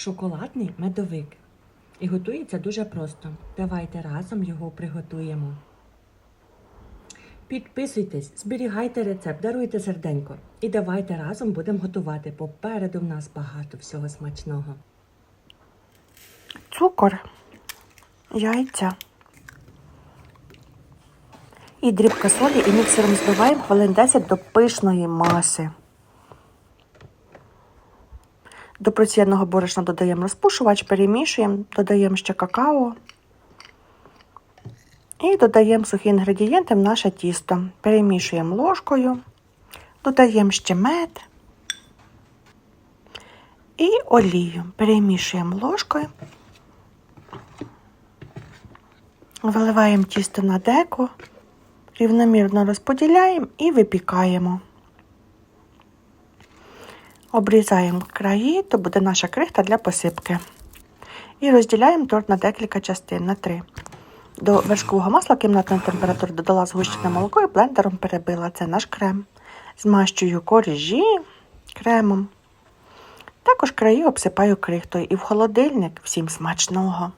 шоколадний медовик. І готується дуже просто. Давайте разом його приготуємо. Підписуйтесь, зберігайте рецепт, даруйте серденько. І давайте разом будемо готувати. Попереду в нас багато всього смачного. цукор, яйця і дрібка солі і міксером збиваємо хвилин 10 до пишної маси. До просіяного борошна додаємо розпушувач, перемішуємо, додаємо ще какао і додаємо сухі інгредієнти в наше тісто. Перемішуємо ложкою, додаємо ще мед і олію. Перемішуємо ложкою. Виливаємо тісто на деко, рівномірно розподіляємо і випікаємо. Обрізаємо краї, то буде наша крихта для посипки. І розділяємо торт на декілька частин на три. До вершкового масла кімнатної температури додала згущене молоко і блендером перебила. Це наш крем. Змащую коріжі кремом. Також краї обсипаю крихтою і в холодильник всім смачного.